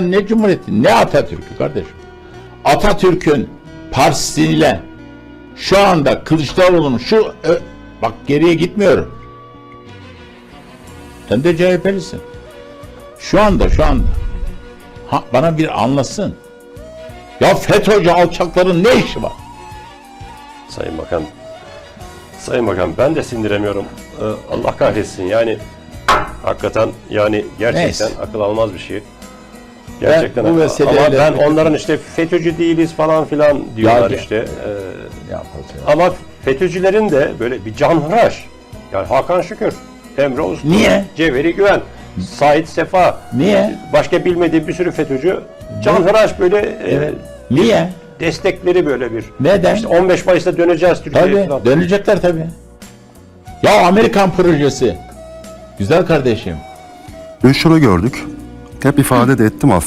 Ne Cumhuriyeti ne Atatürk'ü kardeşim. Atatürk'ün partisiyle şu anda Kılıçdaroğlu'nun şu bak geriye gitmiyorum. Sen de CHP'lisin. Şu anda şu anda. Ha, bana bir anlasın. Ya FETÖ'cü alçakların ne işi var? Sayın Bakan. Sayın Bakan ben de sindiremiyorum. Ee, Allah kahretsin yani hakikaten yani gerçekten Neyse. akıl almaz bir şey. Gerçekten bu akıl- vesileyle- ama ben onların işte FETÖ'cü değiliz falan filan diyorlar Ya- işte. Ee, Yapacak. ama FETÖ'cülerin de böyle bir canhıraş. Yani Hakan Şükür, Emre Uslu, Niye? Cevheri Güven, Sait Sefa. Niye? Başka bilmediğim bir sürü FETÖ'cü. Canhıraş böyle e, Evet. Niye? destekleri böyle bir. Neden? İşte 15 Mayıs'ta döneceğiz Türkiye'ye Tabii falan. dönecekler tabii. Ya Amerikan projesi. Güzel kardeşim. Dün şunu gördük. Hep ifade de ettim aslında.